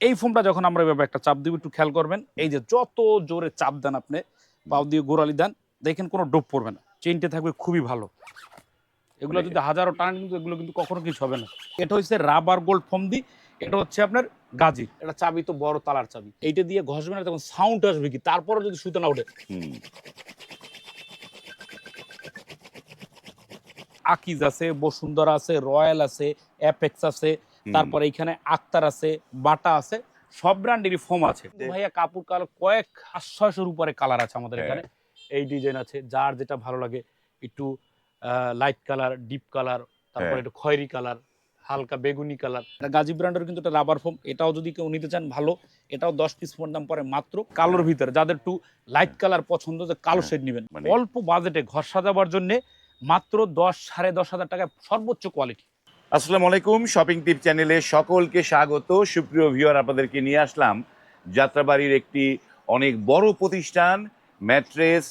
এই ফোমটা যখন আমরা এভাবে একটা চাপ দিব একটু খেয়াল করবেন। এই যে যত জোরে চাপ দেন আপনি পাও দিয়ে গোড়ালি দেন দেখেন কোনো ডোপ পড়বে না। চেনটা থাকবে খুবই ভালো। এগুলো যদি হাজারো টান কিন্তু এগুলো কিন্তু কখনো কিছু হবে না। এটা হচ্ছে রাবার গোল্ড ফোম দি এটা হচ্ছে আপনার গাজি। এটা চাবি তো বড় তালার চাবি। এইটা দিয়ে ঘষবে না তখন সাউন্ড আসবে কি? তারপরে যদি সুতো না ওঠে। আকিজ আছে বসুন্ধরা আছে রয়্যাল আছে অ্যাপেক্স আছে। তারপরে এখানে আক্তার আছে বাটা আছে সব ব্র্যান্ডেরই ফোম আছে। ভাইয়া কাপড় কালার কয়েক আশ্বাসের উপরে কালার আছে আমাদের হ্যাঁ। এখানে। এই ডিজাইন আছে যার যেটা ভালো লাগে একটু লাইট কালার ডিপ কালার তারপরে হ্যাঁ। একটু খয়েরি কালার হালকা বেগুনি কালার গাজী ব্র্যান্ডের কিন্তু একটা রাবার ফোম এটাও যদি কেউ নিতে চান ভালো। এটাও দশ পিস ফোন দাম পরে মাত্র কালোর ভিতরে। যাদের একটু লাইট কালার পছন্দ যে কালো হ্যাঁ, শেড নেবেন। মানে- অল্প বাজেটে ঘর সাজাবার জন্য মাত্র দশ সাড়ে দশ হাজার টাকায় সর্বোচ্চ কোয়ালিটি আসসালামু আলাইকুম শপিং টিপ চ্যানেলে সকলকে স্বাগত। সুপ্রিয় ভিউয়ার আপনাদেরকে নিয়ে আসলাম যাত্রাবাড়ির একটি অনেক বড় প্রতিষ্ঠান ম্যাট্রেস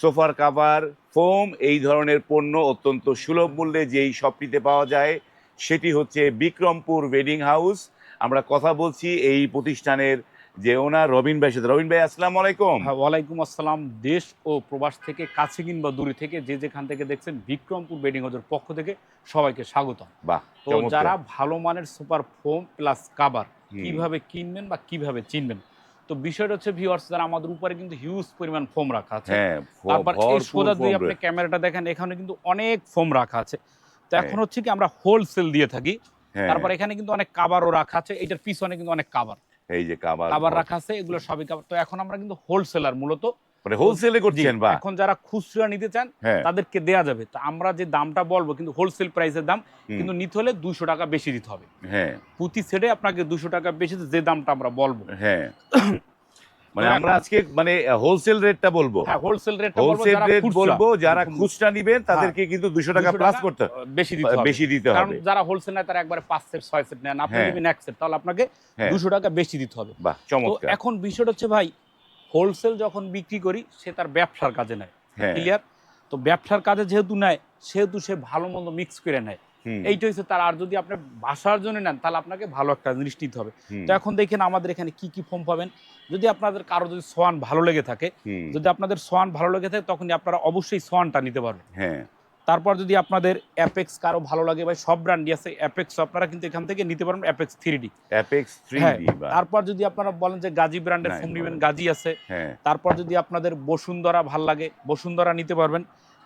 সোফার কাভার ফোম এই ধরনের পণ্য অত্যন্ত সুলভ মূল্যে যেই শপটিতে পাওয়া যায়, সেটি হচ্ছে বিক্রমপুর ওয়েডিং হাউস আমরা কথা বলছি এই প্রতিষ্ঠানের যে ওনার রবিন ভাই সাথে। রবিন ভাই আসসালামু আলাইকুম। হ্যাঁ, ওয়ালাইকুম আসসালাম। দেশ ও প্রবাস থেকে কাছে কিংবা দূরে থেকে যে যেখান থেকে দেখছেন বিক্রমপুর বেডিং হাউসের পক্ষ থেকে সবাইকে স্বাগত বাহ তো যারা ভালো মানের সুপার ফোম প্লাস কাবার কীভাবে কিনবেন বা কীভাবে চিনবেন? তো বিষয়টা হচ্ছে ভিউয়ার্স যারা আমাদের উপরে কিন্তু হিউজ পরিমাণ ফোম রাখা আছে। হ্যাঁ তারপর এই সোজা যদি আপনি ক্যামেরাটা দেখেন এখানে কিন্তু অনেক ফোম রাখা আছে। তো হ্যাঁ। এখন হচ্ছে কি আমরা হোলসেল দিয়ে থাকি। তারপর এখানে কিন্তু অনেক কাবারও রাখা আছে। এটার পিছনে কিন্তু অনেক কাবার এই যে কাবার কাবার রাখা আছে এগুলো সবই কাবার তো এখন আমরা কিন্তু হোলসেলার মূলত মানে হোলসেলে করছেন বা? এখন যারা খুচরা নিতে চান হ্যাঁ। তাদেরকে দেয়া যাবে। তো আমরা যে দামটা বলব কিন্তু হোলসেল প্রাইসের দাম কিন্তু নিতে হলে দুশো টাকা বেশি দিতে হবে। হ্যাঁ। প্রতি সেটে আপনাকে দুশো টাকা বেশি যে দামটা আমরা বলব। হ্যাঁ। মানে আমরা আজকে মানে হোলসেল রেটটা বলব। হ্যাঁ হোলসেল রেট হোলসেল রেট বলব যারা খুচরা। নিবেন তাদেরকে কিন্তু দুশো টাকা প্লাস করতে বেশি দিতে হবে। বেশি দিতে কারণ হবে। যারা হোলসেল নেয় তারা একবারে পাঁচ সেট ছয় সেট নেন। আপনি হ্যাঁ। নেবেন এক সেট তাহলে আপনাকে হ্যাঁ। দুশো টাকা বেশি দিতে হবে। বাহ তো চমৎকার। এখন বিষয়টা হচ্ছে ভাই হোলসেল যখন বিক্রি করি সে তার ব্যবসার কাজে নেয়। হ্যাঁ। ক্লিয়ার তো ব্যবসার কাজে যেহেতু নেয় সেহেতু সে ভালো মন্দ মিক্স করে নেয়। এইটা হচ্ছে তার আর যদি আপনি বাসার জন্য নেন তাহলে আপনাকে ভালো একটা জিনিস নিতে হবে। তো এখন দেখেন আমাদের এখানে কি কি ফোম পাবেন? যদি আপনাদের কারও যদি সোয়ান ভালো লেগে থাকে যদি আপনাদের সোয়ান ভালো লেগে থাকে তখনই আপনারা অবশ্যই সোয়ানটা নিতে পারবেন। হ্যাঁ। তারপর যদি আপনাদের অ্যাপেক্স কারও ভালো লাগে ভাই সব ব্র্যান্ডই আছে। অ্যাপেক্স আপনারা কিন্তু এখান থেকে নিতে পারবেন apex three D apex three হ্যাঁ তারপর যদি আপনারা বলেন যে গাজী ব্র্যান্ডের ফোন নেবেন। গাজী আছে। হ্যাঁ। তারপর যদি আপনাদের বসুন্ধরা ভালো লাগে বসুন্ধরা নিতে পারবেন।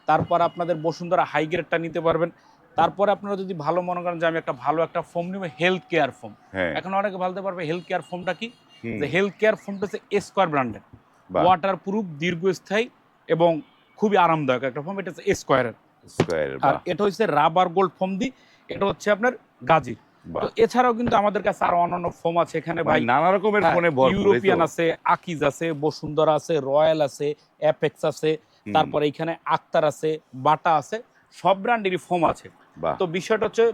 তারপর আপনাদের বসুন্ধরা হাই গ্রেডটা নিতে পারবেন। তারপরে আপনারা যদি ভালো মনে করেন যে আমি একটা ভালো একটা ফোম নিব হেলথ কেয়ার ফোম হ্যাঁ। এখন অনেকে বলতে পারবে হেলথ কেয়ার ফোমটা কি? যে হেলথ কেয়ার ফোমটা হচ্ছে স্কোয়ার ব্র্যান্ডের ওয়াটার প্রুফ দীর্ঘস্থায়ী এবং খুবই আরামদায়ক একটা ফোম এটা হচ্ছে স্কোয়ারের আর এটা হচ্ছে রাবার গোল্ড ফোম দি এটা হচ্ছে আপনার গাজী বাহ। তো এছাড়াও কিন্তু আমাদের কাছে আরও অন্যান্য ফোম আছে এখানে ভাই। মানে নানা রকমের হ্যাঁ, ফোনে তো। ইউরোপিয়ান আছে আকিজ আছে বসুন্ধরা আছে রয়্যাল আছে অ্যাপেক্স আছে তারপরে এখানে আক্তার আছে বাটা আছে সব ব্র্যান্ডেরই ফোম আছে। তো বিষয়টা হচ্ছে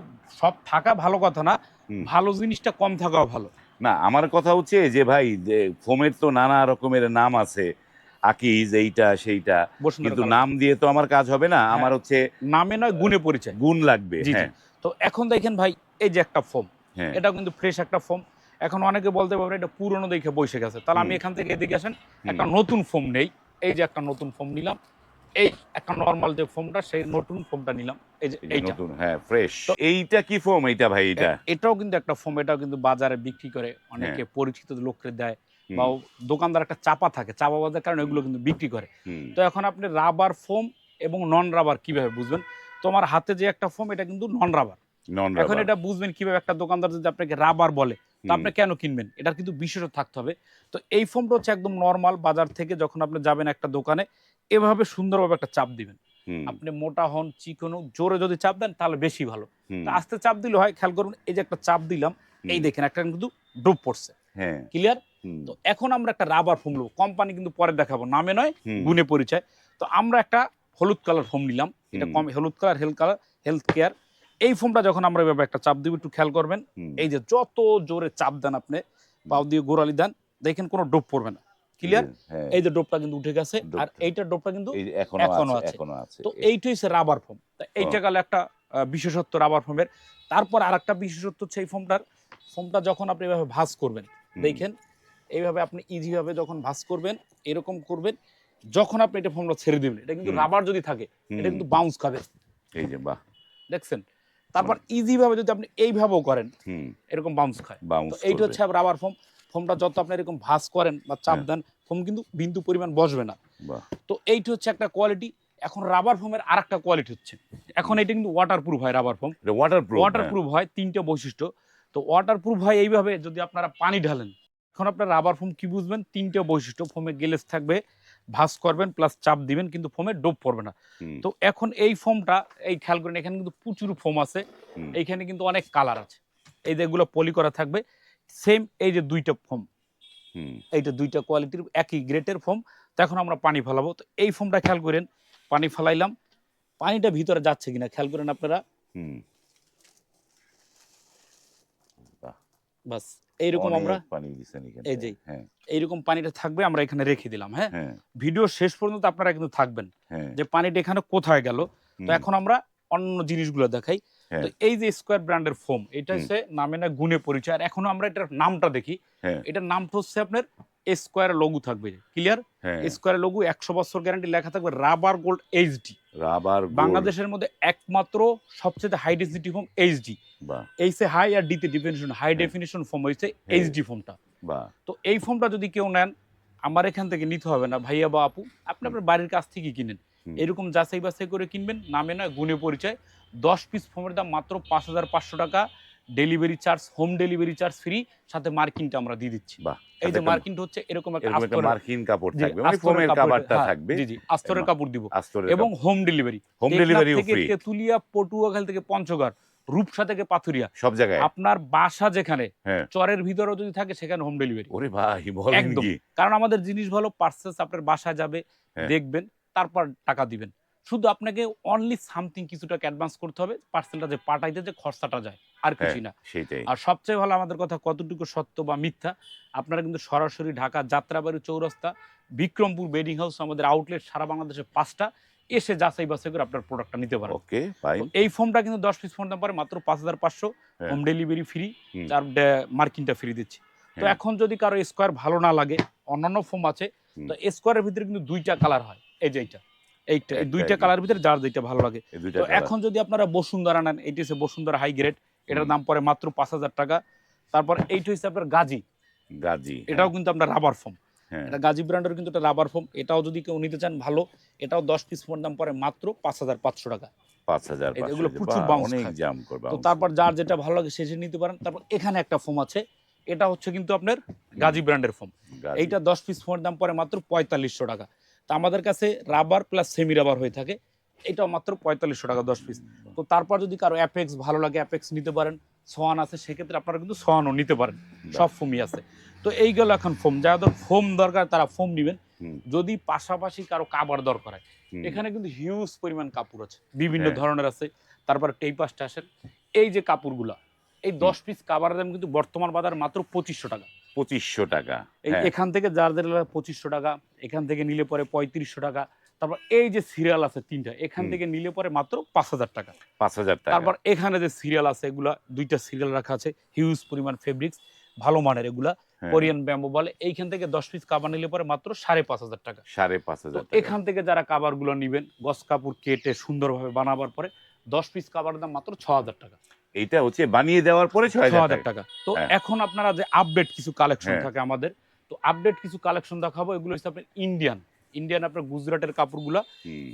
সব থাকা ভালো কথা না। ভালো জিনিসটা কম থাকাও ভালো। না আমার কথা হচ্ছে যে ভাই যে ফোমের তো নানা রকমের নাম আছে আকিজ এইটা সেইটা। কিন্তু নাম দিয়ে তো আমার কাজ হবে না আমার হচ্ছে নামে নয় গুণে পরিচয়। গুণ লাগবে। হ্যাঁ। তো এখন দেখেন ভাই এই যে একটা ফোম হ্যাঁ। এটা কিন্তু ফ্রেশ একটা ফোম। এখন অনেকে বলতে পারবে এটা পুরনো দেখে বসে গেছে। তাহলে আমি এখান থেকে এদিকে আসেন একটা নতুন ফোম নেই। এই যে একটা নতুন ফোম নিলাম। এই একটা নর্মাল যে ফোমটা সেই নতুন ফোমটা নিলাম। এই যে এইটা। নতুন হ্যাঁ ফ্রেশ তো- এইটা কি ফোম এইটা ভাই এটা এটাও কিন্তু একটা ফোম এটাও কিন্তু বাজারে বিক্রি করে অনেকে পরিচিত লোককে দেয় বা দোকানদার একটা চাপা থাকে চাপা বাজার কারণে এগুলো কিন্তু বিক্রি করে। তো এখন আপনি রাবার ফোম এবং নন রাবার কীভাবে বুঝবেন? তোমার হাতে যে একটা ফোম এটা কিন্তু নন রাবার এখন এটা বুঝবেন কীভাবে একটা দোকানদার যদি আপনাকে রাবার বলে তো আপনি কেন কিনবেন? এটার কিন্তু বিশেষত থাকতে হবে। তো এই ফোমটা হচ্ছে একদম নর্মাল বাজার থেকে যখন আপনি যাবেন একটা দোকানে এভাবে সুন্দরভাবে একটা চাপ দিবেন। আপনি মোটা হন চিকন হোক, জোরে যদি চাপ দেন তাহলে বেশি ভালো। আস্তে চাপ দিলে হয় খেয়াল করুন এই যে একটা চাপ দিলাম এই দেখেন একটা কিন্তু ডুব পড়ছে। ক্লিয়ার তো এখন আমরা একটা রাবার ফোম নেব। কোম্পানি কিন্তু পরে দেখাবো নামে নয় গুণে পরিচয়। তো আমরা একটা হলুদ কালার ফোম নিলাম। এটা কম হলুদ colour health colour health care এই ফোমটা যখন আমরা এভাবে একটা চাপ দিব একটু খেয়াল করবেন। এই যে যত জোরে চাপ দেন আপনি পাও দিয়ে গোড়ালি দেন দেখেন কোনো ডোপ পড়বে না। ক্লিয়ার এই যে ডোপটা কিন্তু উঠে গেছে আর ডোপটা। এইটার ডোপটা কিন্তু এখনও আছে তো এইটাই হচ্ছে রাবার ফোম এইটা গেল একটা বিশেষত্ব রাবার ফোমের তারপর আর একটা বিশেষত্ব হচ্ছে এই ফোমটার ফোমটা যখন আপনি এভাবে ভাঁজ করবেন দেখেন এইভাবে আপনি ইজি ভাবে যখন ভাঁজ করবেন এরকম করবেন যখন আপনি এটা ফোমটা ছেড়ে দিবেন এটা কিন্তু রাবার যদি থাকে এটা কিন্তু বাউন্স খাবে। এই যে বাহ। দেখছেন? তারপর ইজি ভাবে যদি আপনি এইভাবেও করেন এরকম বাউন্স খায়। এইটা হচ্ছে রাবার ফোম ফোমটা যত আপনি এরকম ভাঁজ করেন বা চাপ হ্যাঁ। দেন ফোম কিন্তু বিন্দু পরিমাণ বসবে না। তো এইটা হচ্ছে একটা কোয়ালিটি এখন রাবার ফোমের আর একটা কোয়ালিটি হচ্ছে। এখন এটা কিন্তু ওয়াটার প্রুফ হয় রাবার ফোম। এটা ওয়াটারপ্রুফ ওয়াটার প্রুফ হয় তিনটে বৈশিষ্ট্য। তো ওয়াটার প্রুফ হয় এইভাবে যদি আপনারা পানি ঢালেন এখন আপনার রাবার ফোম কি বুঝবেন? তিনটে বৈশিষ্ট্য ফোমে গেলেস থাকবে ভাঁজ করবেন প্লাস চাপ দিবেন কিন্তু ফোমে ডোপ পড়বে না। তো এখন এই ফোমটা এই খেয়াল করেন এখানে কিন্তু প্রচুর ফোম আছে এইখানে কিন্তু অনেক কালার আছে। এই যে এগুলো পলি করা থাকবে সেম এই যে দুইটা ফোম। এইটা দুইটা কোয়ালিটির একই গ্রেটের ফোম তো এখন আমরা পানি ফেলাবো। তো এই ফোমটা খেয়াল করেন পানি ফেলাইলাম। পানিটা ভিতরে যাচ্ছে কিনা খেয়াল করেন আপনারা। বাস এইরকম আমরা পানি দিছেন এখানে এই যে। হ্যাঁ। এইরকম পানিটা থাকবে আমরা এখানে রেখে দিলাম হ্যাঁ? হ্যাঁ। ভিডিও শেষ পর্যন্ত আপনারা কিন্তু থাকবেন। হ্যাঁ। যে পানিটা এখানে কোথায় গেল? তো এখন আমরা অন্য জিনিসগুলো দেখাই। তো এই যে স্কোয়ার ব্র্যান্ডের ফোম এটা হচ্ছে নামে না গুণে পরিচয়। আর এখনও আমরা এটার নামটা দেখি হ্যাঁ। এটার নামটা হচ্ছে আপনার স্কোয়ার লঘু থাকবে ক্লিয়ার হ্যাঁ। স্কোয়ার লঘু একশো বছর গ্যারান্টি লেখা থাকবে রাবার গোল্ড এইচডি রাবার বাংলাদেশের মধ্যে একমাত্র সবচেয়ে হাই ডেন্সিটি ফোম এইচডি বা এইসে হাই আর ডিতে ডিফিনিশন হাই হ্যাঁ। ডেফিনিশন ফোম হয়েছে হ্যাঁ। এইচডি ফোমটা তো এই ফোনটা যদি কেউ নেন আমার এখান থেকে নিতে হবে না ভাইয়া বা আপু। আপনি আপনার বাড়ির কাছ থেকে কিনেন। এরকম যাচাই বাছাই করে কিনবেন নামে না গুণে পরিচয়। দশ পিস ফোনের দাম মাত্র পাঁচ হাজার পাঁচশো টাকা। Delivery charge home delivery charge free সাথে মার্কিনটা আমরা দিয়ে দিচ্ছি। এই যে মার্কিনটা হচ্ছে এরকম একটা মার্কিন কাপড় থাকবে মানে ফোমের কাপড়টা হ্যাঁ, থাকবে। জি জি আস্তরের কাপড় দিব। এবং হোম ডেলিভারি হোম ডেলিভারিও থেকে ফ্রি তেতুলিয়া পটুয়াখাল থেকে পঞ্চগড় রূপসা থেকে পাথুরিয়া। সব জায়গায়? আপনার বাসা যেখানে হ্যাঁ। চরের ভিতরেও যদি থাকে সেখানে হোম ডেলিভারি ওরে ভাই বলেন কি? কারণ আমাদের জিনিস ভালো পার্সেস আপনার বাসায় যাবে হ্যাঁ। দেখবেন তারপর টাকা দিবেন। শুধু আপনাকে অনলি সামথিং কিছু টাকা অ্যাডভান্স করতে হবে পার্সেলটা যে পাঠাইতে যে খরচাটা যায় আর হ্যাঁ কিছুই না। আর সবচেয়ে ভালো আমাদের কথা কতটুকু সত্য বা মিথ্যা আপনারা কিন্তু সরাসরি ঢাকা যাত্রাবাড়ি চৌরাস্তা বিক্রমপুর বেডিং হাউস আমাদের আউটলেট সারা বাংলাদেশে পাঁচটা এসে যাচাই বাছাই করে আপনার প্রোডাক্টটা নিতে পারেন। ওকে এই ফর্মটা কিন্তু দশ পিস ফোন পরে মাত্র পাঁচ হাজার পাঁচশো। হোম। Delivery free. আর মার্কিনটা ফ্রি দিচ্ছি। তো হ্যাঁ। এখন যদি কারও স্কোয়ার ভালো না লাগে অন্যান্য ফোম আছে তো স্কোয়ারের ভিতরে কিন্তু দুইটা কালার হয় এই যে এইটা। এইটা এই দুইটা কালার ভিতরে যার যেটা ভালো লাগে। তো এখন যদি আপনারা বসুন্ধরা নেন এইটা হচ্ছে বসুন্ধরা হাই গ্রেড এটার দাম পড়ে মাত্র পাঁচ হাজার টাকা। তারপর এইটা হচ্ছে আপনার গাজী। গাজী এটাও কিন্তু আপনার রাবার ফোম হ্যাঁ। এটা গাজী ব্র্যান্ডের কিন্তু রাবার ফোম এটাও যদি কেউ নিতে চান ভালো। এটাও দশ পিস ফোন দাম পড়ে মাত্র পাঁচ হাজার পাঁচশো টাকা। পাঁচ হাজার এগুলো প্রচুর তো তারপর যার যেটা ভালো লাগে সে সে নিতে পারেন। তারপর এখানে একটা ফোম আছে। এটা হচ্ছে কিন্তু আপনার গাজী ব্র্যান্ডের ফোম এইটা দশ পিস ফোনের দাম পরে মাত্র পঁয়তাল্লিশশো টাকা। তো আমাদের কাছে রাবার প্লাস সেমি রাবার হয়ে থাকে। এটাও মাত্র পঁয়তাল্লিশশো টাকা দশ পিস তো তারপর যদি কারও অ্যাপেক্স ভালো লাগে অ্যাপেক্স নিতে পারেন সোয়ান আছে সেক্ষেত্রে আপনারা কিন্তু সোয়ানও নিতে পারেন। সব ফোমই আছে। তো এইগুলো এখন ফোম যাদের ফোম দরকার তারা ফোম নেবেন। যদি পাশাপাশি কারও কাবার দরকার হয়। এখানে কিন্তু হিউজ পরিমাণ কাপড় আছে। বিভিন্ন হ্যাঁ। ধরনের আছে। তারপর টেইপাসটা আসেন। এই যে কাপড়গুলা এই দশ পিস কাবারের দাম কিন্তু বর্তমান বাজার মাত্র পঁচিশশো টাকা। পঁচিশশো টাকা। হ্যাঁ, এখান থেকে যাদের পঁচিশশো টাকা এখান থেকে নিলে পরে পঁয়ত্রিশশো টাকা তারপর এই যে সিরিয়াল আছে তিনটা এখান থেকে নিলে পরে মাত্র পাঁচ হাজার টাকা। পাঁচ হাজার টাকা। তারপর এখানে যে সিরিয়াল আছে এগুলা দুইটা সিরিয়াল রাখা আছে হিউজ পরিমাণ ফেব্রিক্স ভালো মানের এগুলা কোরিয়ান ব্যাম্বো বলে এইখান থেকে দশ পিস কাবার নিলে পরে মাত্র সাড়ে পাঁচ হাজার টাকা। সাড়ে পাঁচ হাজার এখান থেকে যারা কাবারগুলো নিবেন গস কাপড় কেটে সুন্দরভাবে বানাবার পরে দশ পিস কাবার দাম মাত্র ছ হাজার টাকা। এইটা হচ্ছে বানিয়ে দেওয়ার পরে ছয় হাজার টাকা। তো হ্যাঁ। এখন আপনারা যে আপডেট কিছু কালেকশন হ্যাঁ। থাকে আমাদের তো আপডেট কিছু কালেকশন দেখাবো এগুলো হচ্ছে আপনার ইন্ডিয়ান ইন্ডিয়ান আপনার গুজরাটের কাপড়গুলো।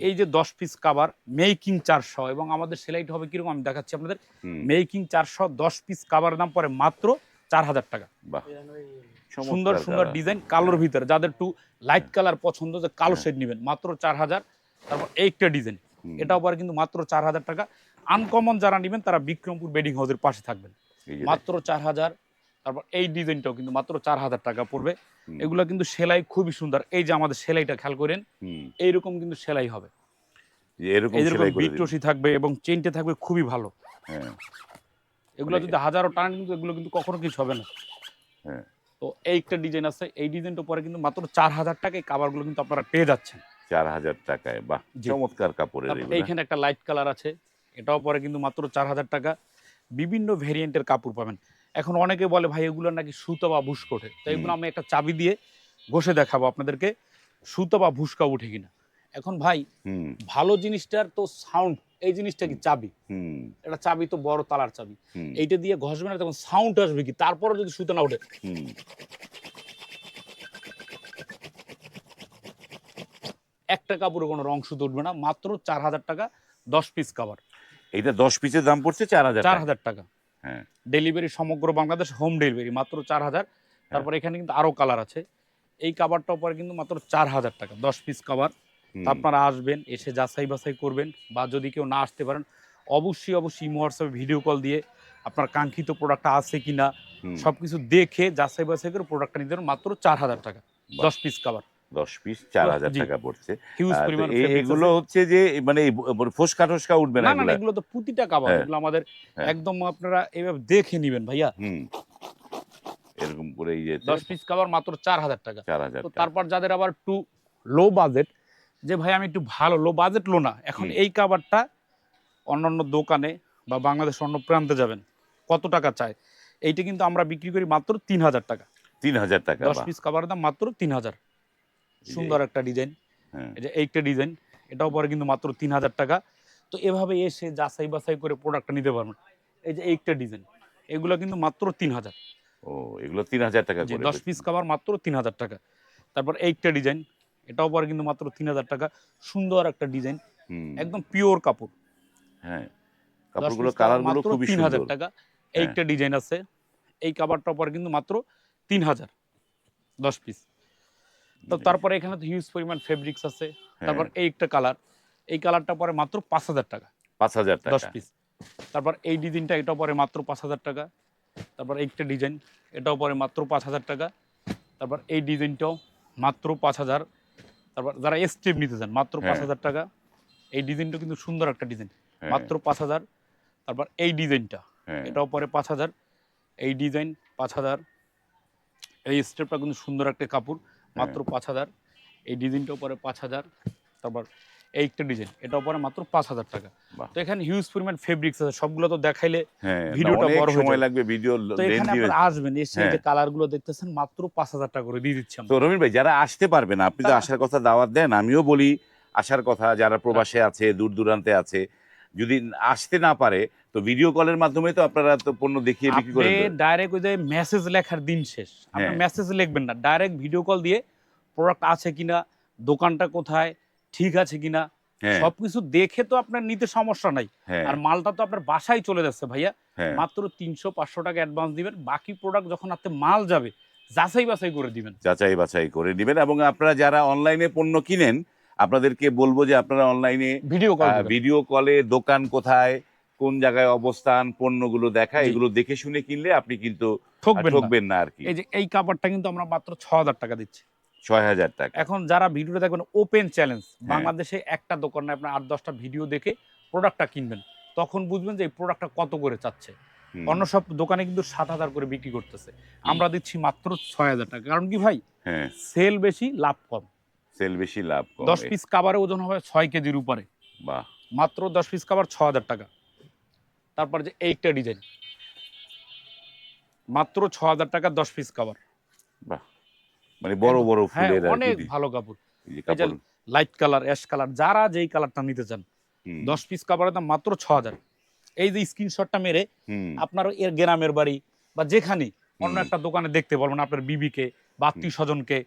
এই যে দশ পিস কাবার মেকিং চারশো এবং আমাদের সেলাইট হবে কীরকম আমি দেখাচ্ছি আপনাদের। মেকিং চারশো দশ পিস কাবার দাম পরে মাত্র চার হাজার টাকা। সুন্দর সুন্দর ডিজাইন কালোর ভিতরে। যাদের একটু লাইট কালার পছন্দ যে কালো হ্যাঁ। শেড নেবেন মাত্র চার হাজার। তারপর এইটা ডিজাইন এটাও পরে কিন্তু মাত্র চার হাজার টাকা। আনকমন যারা নেবেন তারা বিক্রমপুর বেডিং হাউসের পাশে থাকবেন। মাত্র চার হাজার তারপর এই ডিজাইনটাও কিন্তু মাত্র চার হাজার টাকা পড়বে। এগুলো কিন্তু সেলাই খুবই সুন্দর। এই যে আমাদের সেলাইটা খেয়াল করেন এইরকম কিন্তু সেলাই হবে। এরকম থাকবে এবং চেনটে থাকবে খুবই ভালো। হ্যাঁ। এগুলো যদি হাজারো টান কিন্তু এগুলো কিন্তু কখনো কিছু হবে না। হ্যাঁ। তো এইটা ডিজাইন আছে। এই ডিজাইনটা পরে কিন্তু মাত্র চার হাজার টাকায় কাভারগুলো কিন্তু আপনারা পেয়ে যাচ্ছেন। চার হাজার টাকায়। বাহ চমৎকার কাপড়ের তারপর এইখানে একটা লাইট কালার আছে। এটাও পরে কিন্তু মাত্র চার হাজার টাকা। বিভিন্ন ভেরিয়েন্টের কাপড় পাবেন। এখন অনেকে বলে ভাই এগুলো নাকি সুতো বা ভুস্ক ওঠে তো এগুলো আমি একটা চাবি দিয়ে ঘষে দেখাবো আপনাদেরকে সুতো বা ভুস্কা উঠে কিনা। এখন ভাই ভালো জিনিসটার তো সাউন্ড এই জিনিসটা কি চাবি? হুম। এটা চাবি তো বড় তালার চাবি। এইটা দিয়ে ঘষবে না তখন সাউন্ড আসবে কি? তারপরে যদি সুতো না ওঠে। হুম। একটা কাপড়ে কোনো রং সুতো উঠবে না মাত্র চার হাজার টাকা দশ পিস কাভার এইটা দশ পিসের দাম পড়ছে চার হাজার চার হাজার টাকা। হ্যাঁ। ডেলিভারি সমগ্র বাংলাদেশ হোম ডেলিভারি মাত্র চার হাজার। তারপর এখানে কিন্তু আরও কালার আছে। এই কাভারটা পরে কিন্তু মাত্র চার হাজার টাকা দশ পিস কাভার হুম, আপনারা আসবেন এসে যাচাই বাছাই করবেন বা যদি কেউ না আসতে পারেন অবশ্যই অবশ্যই ইমো হোয়াটসঅ্যাপে ভিডিও কল দিয়ে আপনার কাঙ্ক্ষিত প্রোডাক্টটা আছে কিনা হুম, সবকিছু দেখে যাচাই বাছাই করে প্রোডাক্টটা নিতে পারেন মাত্র চার হাজার টাকা দশ পিস কাভার দশ পিস চার হাজার টাকা পড়ছে। এগুলো হচ্ছে যে মানে ফোসকা টোসকা উঠবে না না এগুলা? তো প্রতিটা কাভার হ্যাঁ। এগুলো আমাদের হ্যাঁ। একদম আপনারা এভাবে দেখে নিবেন ভাইয়া। এরকম করে এই যে দশ পিস কাভার মাত্র চার হাজার টাকা। চার হাজার তারপর যাদের আবার লো বাজেট যে ভাই আমি একটু ভালো লো বাজেট লো না এখন। এই কাভারটা অন্যান্য দোকানে বা বাংলাদেশ অন্য প্রান্তে যাবেন কত টাকা চায়? এইটা কিন্তু আমরা বিক্রি করি মাত্র তিন হাজার টাকা। তিন হাজার টাকা দশ পিস কাভারের দাম মাত্র তিন হাজার। সুন্দর একটা ডিজাইন। হ্যাঁ, এই যে এইটা ডিজাইন। এটাও পরে কিন্তু মাত্র তিন হাজার টাকা। তো এভাবে এসে যাচাই বাছাই করে প্রোডাক্টটা নিতে পারবেন। এই যে এইটা ডিজাইন এগুলো কিন্তু মাত্র তিন হাজার। ও এগুলো তিন হাজার টাকা দশ পিস কাভার মাত্র তিন হাজার টাকা। তারপর এইটা ডিজাইন এটাও পরে কিন্তু মাত্র তিন হাজার টাকা। সুন্দর একটা ডিজাইন একদম পিওর কাপড়। হ্যাঁ। কাপড়গুলো piece কালারগুলো মাত্র খুবই তিন হাজার টাকা। এইটা ডিজাইন আছে। এই কাবারটা পরে কিন্তু মাত্র তিন হাজার। দশ পিস তো তারপরে এখানে তো হিউজ পরিমাণ ফেব্রিক্স আছে। হ্যাঁ, তারপর এই একটা কালার এই কালারটা পরে মাত্র পাঁচ হাজার টাকা। পাঁচ হাজার টাকা। দশ পিস তারপর এই ডিজাইনটা এটাও পরে মাত্র পাঁচ হাজার টাকা। তারপর একটা ডিজাইন এটাও পরে মাত্র পাঁচ হাজার টাকা। তারপর এই ডিজাইনটাও মাত্র পাঁচ হাজার। তারপর যারা স্টেপ নিতে চান মাত্র পাঁচ হ্যাঁ। হাজার টাকা। এই ডিজাইনটা কিন্তু সুন্দর একটা ডিজাইন হ্যাঁ, মাত্র পাঁচ হাজার। তারপর এই ডিজাইনটা এটাও পরে পাঁচ হাজার। এই ডিজাইন পাঁচ হাজার। এই স্টেপটা কিন্তু সুন্দর একটা কাপড়। মাত্র পাঁচ হাজার। এই ডিজাইনটাও পরে পাঁচ হাজার। তারপর এই একটা ডিজাইন এটাও পরে মাত্র পাঁচ হাজার টাকা। তো এখানে হিউজ পরিমাণ ফেব্রিক্স আছে সবগুলো তো দেখাইলে হ্যাঁ ভিডিওটা বড় সময় লাগবে ভিডিও তো এখানে আপনারা আসবেন এসে এই যে হ্যাঁ। কালারগুলো দেখতেছেন মাত্র পাঁচ হাজার টাকা করে দিয়ে দিচ্ছি তো রবিন ভাই যারা আসতে পারবে না আপনি তো আসার কথা দাওয়াত দেন আমিও বলি আসার কথা যারা প্রবাসে আছে দূর দূরান্তে আছে যদি আসতে না পারে তো ভিডিও কলের মাধ্যমে তো আপনারা তো পণ্য দেখিয়ে বিক্রি করে আপনি ডাইরেক্ট ওই যে মেসেজ লেখার দিন শেষ। আপনি হ্যাঁ। মেসেজ লিখবেন না। ডাইরেক্ট ভিডিও কল দিয়ে প্রোডাক্ট আছে কিনা দোকানটা কোথায় ঠিক আছে কিনা হ্যাঁ। সবকিছু দেখে তো আপনার নিতে সমস্যা নাই। হ্যাঁ। আর মালটা তো আপনার বাসায় চলে যাচ্ছে ভাইয়া। হ্যাঁ। মাত্র তিনশো পাঁচশো টাকা অ্যাডভান্স দিবেন। বাকি প্রোডাক্ট যখন আপনি মাল যাবে যাচাই বাছাই করে দিবেন। যাচাই বাছাই করে দিবেন। এবং আপনারা যারা অনলাইনে পণ্য কিনেন আপনাদেরকে বলব যে আপনারা অনলাইনে ভিডিও কল ভিডিও কলে দোকান কোথায় কোন জায়গায় অবস্থান পণ্যগুলো দেখা। এগুলো দেখে শুনে কিনলে আপনি কিন্তু ঠকবেন না। আর কি। এই যে এই কাপড়টা কিন্তু আমরা মাত্র ছ হাজার টাকা দিচ্ছি। ছয় হাজার টাকা। এখন যারা ভিডিওটা দেখবেন ওপেন চ্যালেঞ্জ হ্যাঁ। বাংলাদেশে একটা দোকানে আপনার আট দশটা ভিডিও দেখে প্রোডাক্টটা কিনবেন। তখন বুঝবেন যে এই প্রোডাক্টটা কত করে চাচ্ছে। অন্য সব দোকানে কিন্তু সাত হাজার করে বিক্রি করতেছে। আমরা দিচ্ছি মাত্র ছয় হাজার টাকা। কারণ কি ভাই? হ্যাঁ। সেল বেশি লাভ কম। সেল বেশি লাভ কম। দশ পিস কাবারে ওজন হবে ছয় কেজির উপরে। বাহ। মাত্র দশ পিস ছ হাজার টাকা। তারপর যে এইটা ডিজাইন মাত্র ছ হাজার টাকা দশ পিস কাবার বাহ। মানে বড় বড় হ্যাঁ ফুলের আর অনেক ভালো কাপড়। এই যে লাইট কালার অ্যাশ কালার যারা যেই কালারটা নিতে চান দশ পিস কাবারের দাম মাত্র ছ হাজার। এই যে স্ক্রিনশটটা মেরে আপনার এর গ্রামের বাড়ি বা যেখানে অন্য একটা দোকানে দেখতে পারবেন আপনার বিবিকে বা আত্মীয় স্বজনকে।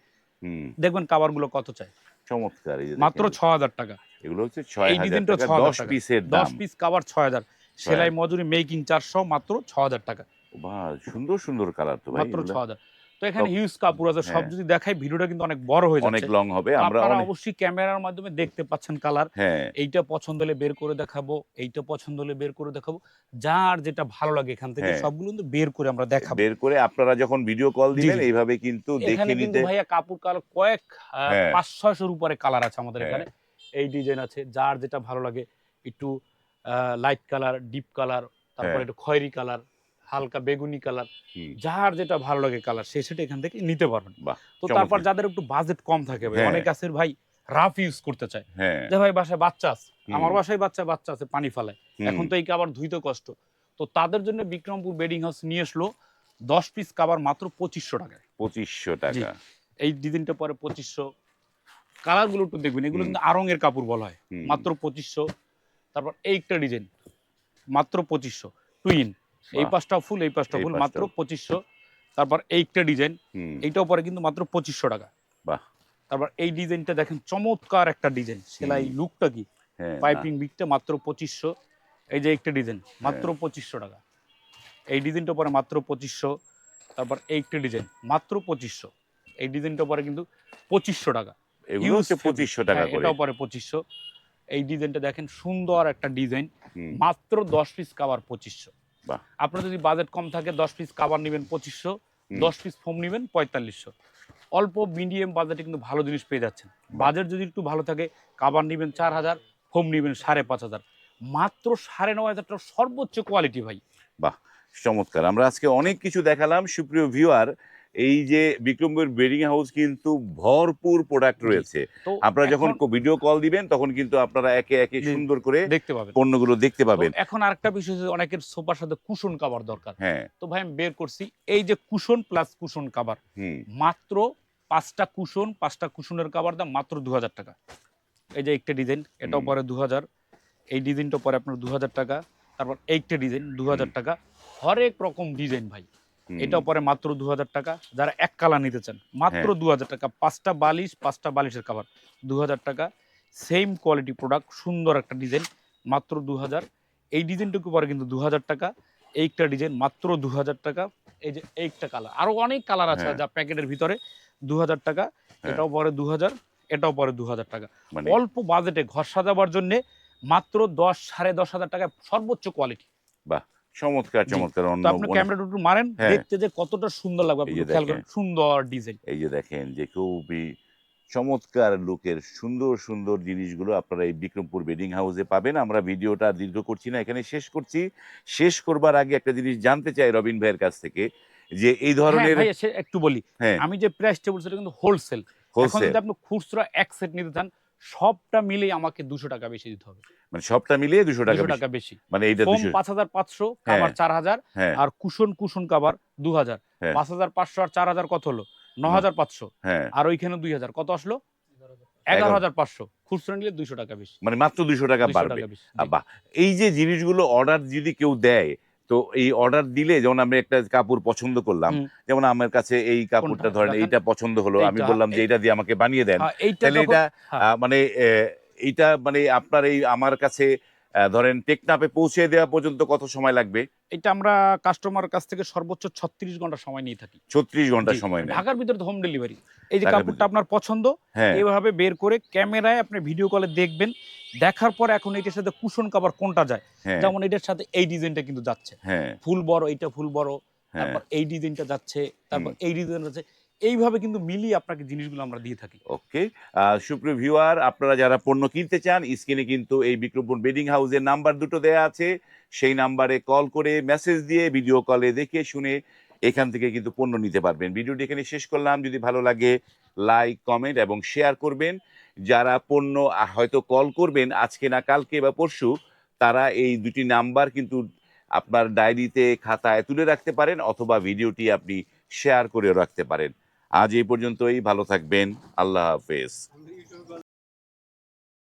দেখবেন কাবারগুলো কত চাই। চমৎকার মাত্র ছ হাজার টাকা। এগুলো হচ্ছে ছয় এই ডিজাইনটা দশ। পিসের দশ পিস কাবার ছ হাজার সেলাই মজুরি মেকিং চারশো মাত্র ছ হাজার টাকা। বাহ সুন্দর সুন্দর কালার তো মাত্র ছ হাজার তো এখানে হিউজ কাপড় আছে সব হ্যাঁ। যদি দেখাই ভিডিওটা কিন্তু অনেক বড় হয়ে অনেক লং হবে আমরা আপনারা অবশ্যই ক্যামেরার মাধ্যমে দেখতে পাচ্ছেন কালার হ্যাঁ এইটা পছন্দ হলে বের করে দেখাবো এইটা পছন্দ হলে বের করে দেখাবো যার যেটা ভালো লাগে এখান থেকে হ্যাঁ। সবগুলো কিন্তু বের করে আমরা দেখাবো বের করে আপনারা যখন ভিডিও কল দিবেন এইভাবে কিন্তু দেখে নিতে ভাইয়া কাপড় কালার কয়েক। পাঁচ ছয়শোর উপরে কালার আছে আমাদের। এখানে এই ডিজাইন আছে যার যেটা ভালো লাগে একটু লাইট কালার ডিপ কালার তারপর। একটু খয়েরি কালার হালকা বেগুনি কালার যার যেটা ভালো লাগে কালার সে সেটা এখান থেকে নিতে পারবেন। তো তারপর যাদের একটু বাজেট কম থাকে ভাই হ্যাঁ। অনেক আছে ভাই রাফ ইউজ করতে চায়। হ্যাঁ। যে ভাই বাসায় বাচ্চা আছে আমার বাসায় বাচ্চা বাচ্চা আছে পানি ফালায়। এখন তো এই আবার ধুইতে কষ্ট। তো তাদের জন্য বিক্রমপুর বেডিং হাউস নিয়ে আসলো দশ পিস কাবার মাত্র পঁচিশশো টাকায়। পঁচিশশো টাকা। এই ডিজাইনটা পরে পঁচিশশো। কালারগুলো একটু দেখবেন এগুলো। কিন্তু আরঙের কাপড় বলা হয়। মাত্র পঁচিশশো। তারপর এইটা ডিজাইন মাত্র পঁচিশশো। টুইন এই। পাঁচটা ফুল এই পাঁচটা ফুল মাত্র পঁচিশশো। তারপর এইটা ডিজাইন এইটাও পরে কিন্তু মাত্র পঁচিশশো টাকা। বাহ। তারপর এই ডিজাইনটা দেখেন চমৎকার একটা ডিজাইন। সেলাই লুকটা কি? হ্যাঁ, পাইপিং বিটটা মাত্র পঁচিশশো। এই যে একটা ডিজাইন মাত্র হ্যাঁ। পঁচিশশো টাকা। এই ডিজাইনটা পরে মাত্র পঁচিশশো। তারপর এই একটা ডিজাইন মাত্র পঁচিশশো। এই ডিজাইনটা পরে কিন্তু পঁচিশশো টাকা। না, এগুলো হচ্ছে পঁচিশশো টাকা হ্যাঁ, এটাও পরে পঁচিশশো। এই ডিজাইনটা দেখেন সুন্দর একটা ডিজাইন মাত্র দশ পিস কাবার পঁচিশশো। আপনার যদি বাজেট কম থাকে দশ পিস কাবার নেবেন পঁচিশশো দশ পিস ফোম নেবেন পঁয়তাল্লিশশো। অল্প মিডিয়াম বাজেটে কিন্তু ভালো জিনিস পেয়ে যাচ্ছেন। বাজেট যদি একটু ভালো থাকে কাবার নেবেন চার হাজার ফোম নেবেন সাড়ে পাঁচ হাজার। মাত্র সাড়ে নয় হাজার টাকা সর্বোচ্চ কোয়ালিটি ভাই। বাহ চমৎকার। আমরা আজকে অনেক কিছু দেখালাম। সুপ্রিয় ভিউয়ার এই যে বিক্রমপুর বেডিং হাউস কিন্তু ভরপুর প্রোডাক্ট রয়েছে। আপনারা যখন ভিডিও কল দিবেন তখন কিন্তু আপনারা একে একে। সুন্দর করে দেখতে পাবেন। পণ্যগুলো দেখতে পাবেন। এখন আরেকটা বিষয় হচ্ছে অনেকের সোফার সাথে কুশন কাভার দরকার। হ্যাঁ। তো ভাই আমি বের করছি। এই যে কুশন প্লাস কুশন কাভার মাত্র পাঁচটা কুশন পাঁচটা কুশনের কাভার দাম মাত্র দু হাজার টাকা। এই যে একটা ডিজাইন এটাও পরে দু হাজার এই ডিজাইনটা পরে আপনার দু হাজার টাকা। তারপর এইটা ডিজাইন দু হাজার টাকা। হরেক রকম ডিজাইন ভাই। এটাও পরে মাত্র দু হাজার টাকা। যারা এক কালার নিতে চান মাত্র হ্যাঁ। দু টাকা। পাঁচটা বালিশ পাঁচটা বালিশের কাভার দু হাজার টাকা। সেম কোয়ালিটি প্রোডাক্ট সুন্দর একটা ডিজাইন মাত্র দু হাজার এই ডিজাইনটুকু পরে কিন্তু দু হাজার টাকা। এইটা ডিজাইন মাত্র দু হাজার টাকা। এই যে এইটা কালার আরও অনেক কালার আছে হ্যাঁ। যা প্যাকেটের ভিতরে। দু হাজার টাকা হ্যাঁ। এটাও পরে দু হাজার এটাও পরে দু হাজার টাকা। মানে অল্প বাজেটে ঘর সাজাবার জন্য মাত্র দশ সাড়ে দশ হাজার টাকা সর্বোচ্চ কোয়ালিটি চমৎকার। চমৎকার। অন্য আপনি একটু মারেন হ্যাঁ। দেখতে যে কতটা সুন্দর লাগবে আপনি খেয়াল করেন সুন্দর ডিজাইন। এই যে দেখেন যে খুবই চমৎকার লুকের সুন্দর সুন্দর জিনিসগুলো আপনারা এই বিক্রমপুর বেডিং হাউসে পাবেন। আমরা ভিডিওটা দীর্ঘ করছি না এখানে শেষ করছি। শেষ করবার আগে একটা জিনিস জানতে চাই রবিন ভাইয়ের কাছ থেকে যে এই হ্যাঁ ধরনের একটু বলি। হ্যাঁ। আমি যে প্রাইস বলছি এটা কিন্তু হোলসেল এখন যদি আপনি খুচরা এক সেট নিতে চান সবটা মিলেই আমাকে দুশো টাকা বেশি দিতে হবে। মানে সবটা মিলিয়ে দুশো টাকা বেশি। টাকা বেশি। মানে এইটা পাঁচ হাজার পাঁচশো হ্যাঁ। কাবার চার হাজার হ্যাঁ। আর কুশন কুশন কাবার দু হাজার হ্যাঁ। পাঁচ হাজার পাঁচশো আর চার হাজার কত হলো? ন হাজার পাঁচশো। হ্যাঁ। আর ওইখানে দুই হাজার কত আসলো? এগারো। হাজার পাঁচশো। খুচরা নিলে দুইশো টাকা বেশি। মানে মাত্র দুশো টাকা বাড়বে। এই যে জিনিসগুলো অর্ডার যদি কেউ দেয় তো এই অর্ডার দিলে যেমন আমি একটা কাপড় পছন্দ করলাম যেমন আমার কাছে এই কাপড়টা ধরেন এইটা পছন্দ হলো আমি বললাম যে এটা দিয়ে আমাকে বানিয়ে দেন। হ্যাঁ, তাহলে এটা হ্যাঁ। মানে এইটা মানে আপনার এই আমার কাছে ধরেন টেকনাপে পৌঁছে দেওয়া পর্যন্ত কত সময় লাগবে? এটা আমরা কাস্টমার কাছ থেকে সর্বোচ্চ ছত্রিশ ঘণ্টা সময় নিয়ে থাকি। ছত্রিশ ঘণ্টা সময় নেয়। ঢাকার ভিতরে হোম ডেলিভারি এই যে কাপড়টা আপনার পছন্দ হ্যাঁ। এইভাবে বের করে ক্যামেরায় আপনি ভিডিও কলে দেখবেন দেখার পর এখন এটার সাথে কুশন কাভার কোনটা যায়? হ্যাঁ। যেমন এটার সাথে এই ডিজাইনটা কিন্তু যাচ্ছে। হ্যাঁ। ফুল বড় এইটা ফুল বড় হ্যাঁ। তারপর এই ডিজাইনটা যাচ্ছে তারপর এই ডিজাইন যাচ্ছে। এইভাবে কিন্তু মিলিয়ে আপনাকে জিনিসগুলো আমরা দিয়ে থাকি। ওকে। সুপ্রিয় ভিউয়ার আপনারা যারা পণ্য কিনতে চান স্ক্রিনে কিন্তু এই বিক্রমপুর বেডিং হাউসের নাম্বার দুটো দেয়া আছে। সেই নাম্বারে কল করে মেসেজ দিয়ে ভিডিও কলে দেখে শুনে এখান থেকে কিন্তু পণ্য নিতে পারবেন। ভিডিওটি এখানে শেষ করলাম। যদি ভালো লাগে লাইক কমেন্ট এবং শেয়ার করবেন। যারা পণ্য হয়তো কল করবেন আজকে না কালকে বা পরশু, তারা এই দুটি নাম্বার কিন্তু আপনার ডায়েরিতে খাতায় তুলে রাখতে পারেন অথবা ভিডিওটি আপনি শেয়ার করে রাখতে পারেন। আজ এই পর্যন্তই, ভালো থাকবেন, আল্লাহ হাফেজ।